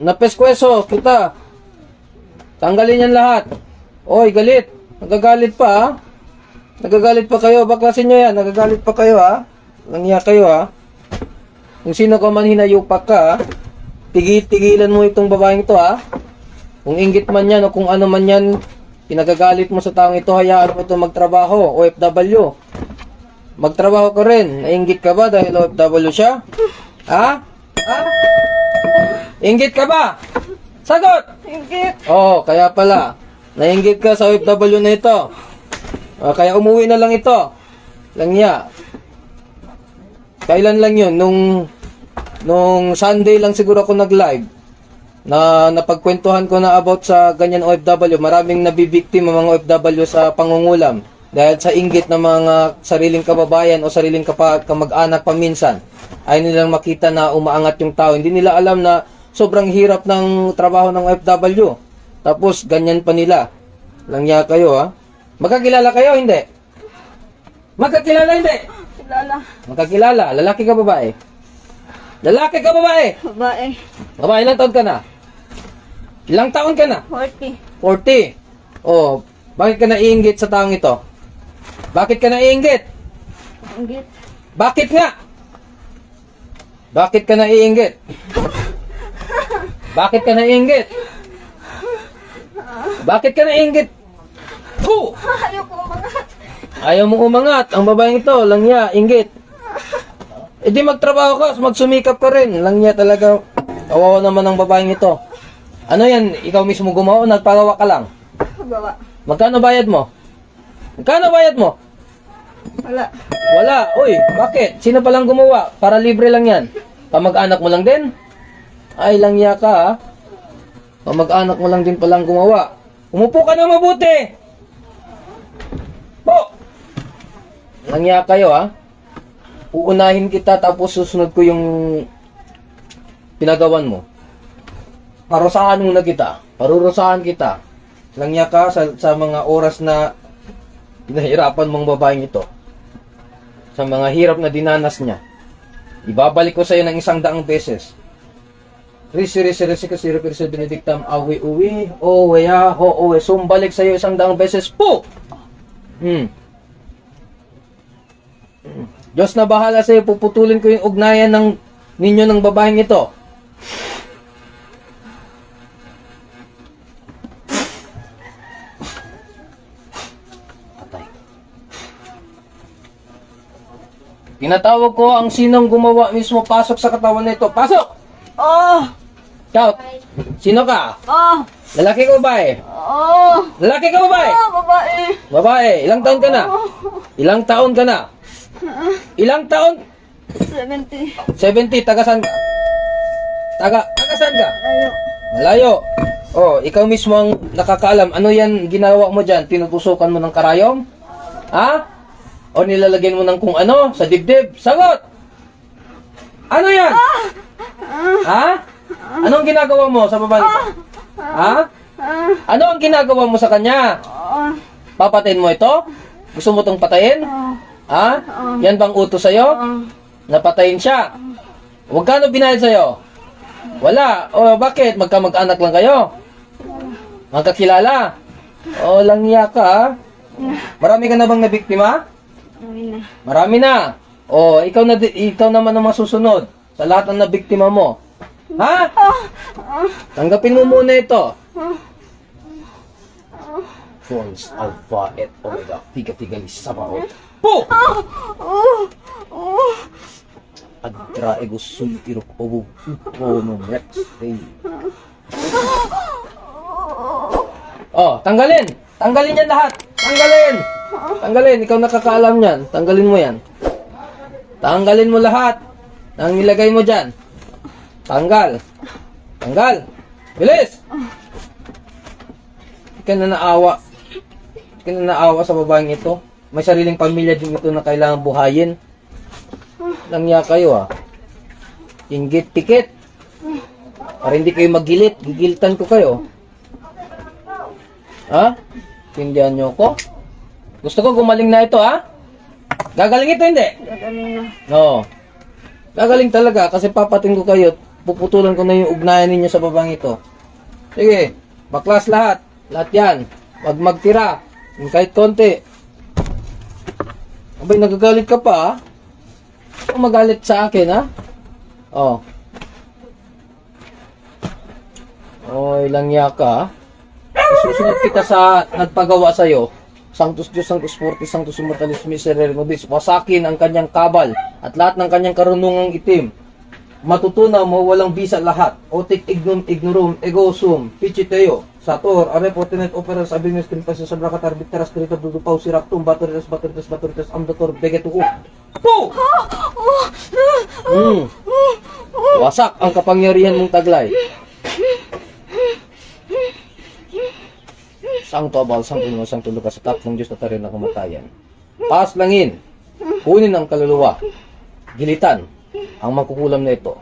napeskweso, kita. Tanggalin yan lahat. Oy, galit. Nagagalit pa, ha? Nagagalit pa kayo. Baklasin nyo yan. Nagagalit pa kayo, ha? Langya kayo, ha? Kung sino ka man hinayupak ka, ha? Tigil-tigilan mo itong babaeng to, ha? Kung inggit man yan o kung ano man yan, pinagagalit mo sa taong ito, hayaan mo ito magtrabaho, OFW. Magtrabaho ka rin. Nainggit ka ba dahil OFW siya? Ha? Ha? Inggit ka ba? Sagot! Ingit. Oo, kaya pala. Nainggit ka sa OFW na ito. Ah, kaya umuwi na lang ito. Langya. Kailan lang yun? Nung, nung Sunday lang siguro ako nag-live. Na napagkwentuhan ko na about sa ganyan OFW. Maraming nabibiktima mga OFW sa pangungulam. Dahil sa inggit ng mga sariling kababayan o sariling kamag-anak paminsan. Ay nilang makita na umaangat yung tao. Hindi nila alam na sobrang hirap ng trabaho ng OFW. Tapos, ganyan pa nila. Langya kayo, ha? Magkakilala kayo, hindi? Magkakilala, hindi? Kilala. Magkakilala. Lalaki ka, babae? Lalaki ka, babae? Babae. Babae, ilang taon ka na? Ilang taon ka na? 40. 40. Oh, bakit ka naiinggit sa taong ito? Bakit ka naiinggit? Ingit. Bakit nga? Bakit ka naiinggit? Bakit ka naiinggit? Bakit ka naiinggit? Puh! Ayoko mga. Ayaw mo umangat. Ang babaeng ito, langya, inggit. E di magtrabaho ka, magsumikap ka rin. Langya talaga. Kawawa naman ang babaeng ito. Ano yan, ikaw mismo gumawa o nagpagawa ka lang? Bawa. Magkano bayad mo? Magkano bayad mo? Wala. Wala. Uy, bakit? Sino palang gumawa? Para libre lang yan. Kamag-anak mo lang din? Ay, langya ka ha. Kamag-anak mo lang din palang gumawa. Umupo ka na mabuti! Po! Langya kayo ha. Uunahin kita tapos susunod ko yung pinagawan mo. Parusahan muna kita. Parurusahan kita. Langya ka sa, sa mga oras na pinahirapan mong babaeng ito sa mga hirap na dinanas niya. Ibabalik ko sa iyo ng isang daang beses. Risi, risi, risi, kasi risi, benedictam, awi, uwi, o, wea, ho, o, sumbalik sa iyo isang daang beses po! Hmm. Diyos na bahala sa iyo, puputulin ko yung ugnayan ng ninyo ng babaeng ito. Patay. Tinatawag ko ang sinong gumawa mismo pasok sa katawan nito. Pasok! Oh. Shout! Sino ka? Oh. Lalaki ka babae? Oh. Lalaki ka babae? Oh, babae. Babae, ilang taon ka na? Ilang taon ka na? Ilang taon? 70. 70, taga saan ka? Taga, taga saan ka? Ayo. Malayo. Oh, ikaw mismo ang nakakaalam. Ano yan ginawa mo dyan? Tinutusukan mo ng karayom? Ha? O nilalagyan mo ng kung ano? Sa dibdib? Sagot! Ano yan? Ha? Anong ginagawa mo sa babae? Ha? Ah. Ano ang ginagawa mo sa kanya? Oh. Papatayin mo ito? Gusto mo itong patayin? Ha? Yan bang utos sa'yo? Napatayin siya. Huwag ka binayad sa'yo. Wala. O bakit? Magkamag-anak lang kayo? Magkakilala? O langya ka? Marami ka na bang nabiktima? Uwi na. Marami na. O ikaw na ikaw naman ang masusunod sa lahat ng nabiktima mo. Ha? Tanggapin mo muna ito. False Alpha et Omega Tiga Tigalis Sabaot Po! Adra ego sum irok obo upono rex day. Oh, tanggalin! Tanggalin yan lahat! Tanggalin! Tanggalin, ikaw nakakaalam yan. Tanggalin mo yan. Tanggalin mo lahat. Ang nilagay mo dyan. Tanggal. Tanggal. Bilis! Hindi ka na naawa. Hindi ka na naawa sa babaeng ito. May sariling pamilya din ito na kailangan buhayin. Langya kayo ah. Inggit pikit. Para hindi kayo magilit. Gigiltan ko kayo. Ha? Tindihan nyo ko? Gusto ko gumaling na ito ha? Gagaling ito hindi? Gagaling na. Oo. Gagaling talaga kasi papating ko kayo. Puputulan ko na yung ugnayan ninyo sa babang ito. Sige, baklas lahat. Lahat yan. Wag magtira. Kahit konti. Abay, nagagalit ka pa, ha? Huwag magalit sa akin, ha? Oh. Oy, langya ka, ha? Isusunod kita sa nagpagawa sa'yo. Sanctus Diyos, Sanctus Fortis, Sanctus Immortalis Miserere Nobis. Wasakin ang kanyang kabal at lahat ng kanyang karunungang itim. Matutunaw mo walang bisa lahat. Otik ignum ignorum ego sum pichiteo sator are potenet operas abinis tripas sa brakat arbiteras trito dudupaw siraktum batoritas batoritas batoritas amdator begetuku. Po! Hmm. Wasak ang kapangyarihan mong taglay. Sangto abal, sangto mo, sangto lukas sa tatlong Diyos na tarin na kamatayan. Paas langin, kunin ang kaluluwa, gilitan, ang magkukulam na ito.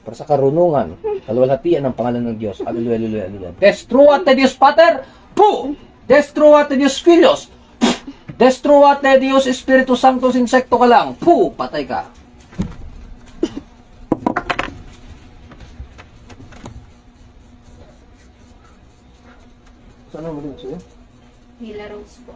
Para sa karunungan, kalwalhatian ng pangalan ng Diyos. Hallelujah, hallelujah, hallelujah. Destruate Dios Pater, pu! Destruate Dios Filios, Destruate Dios Espiritu Santo, insekto ka lang, pu! Patay ka. Saan mo din sa'yo? Hila Rose po.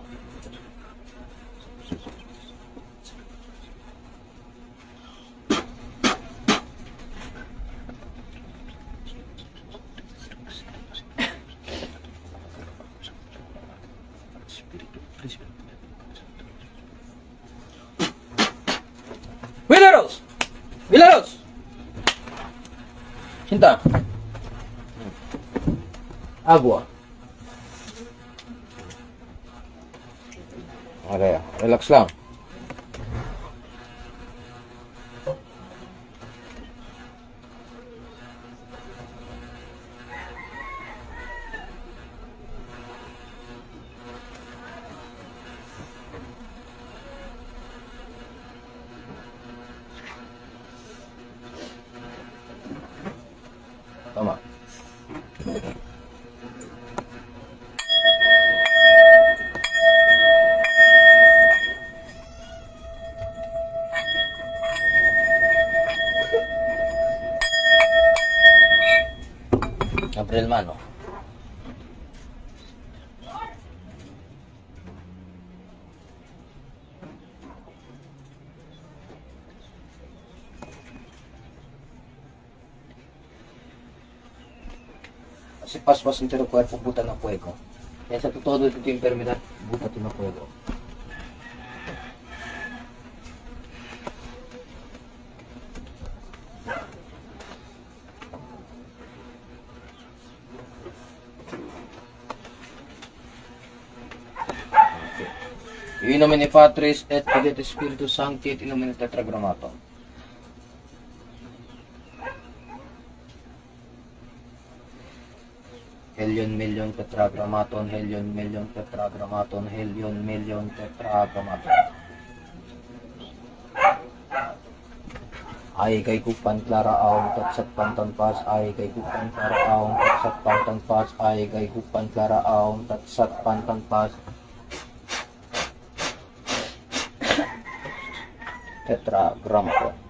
Villaros! Sinta. Agua. Okay, relax lang. Kasi paspas ng tiro kuwerpo buta ng fuego. Kaya sa totoo dito yung permidad, buta ito ng fuego. In nomine Patris et Filii et Spiritus Sancti et in nomine Tetragrammaton. Helion million tetragrammaton, helion million tetragrammaton, helion million tetragrammaton. Ay kay kupan klara aong tatsat pantan pas, ay kay kupan klara aong tatsat pantan pas, ay kay kupan klara aong tatsat pantan pas. Tetragrammaton.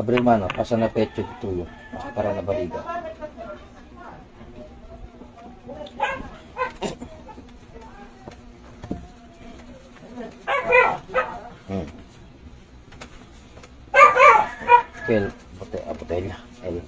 Abril mano, pasa na pecho tuyo, para na baliga. Hmm. Kel, bote, ah, botella. El.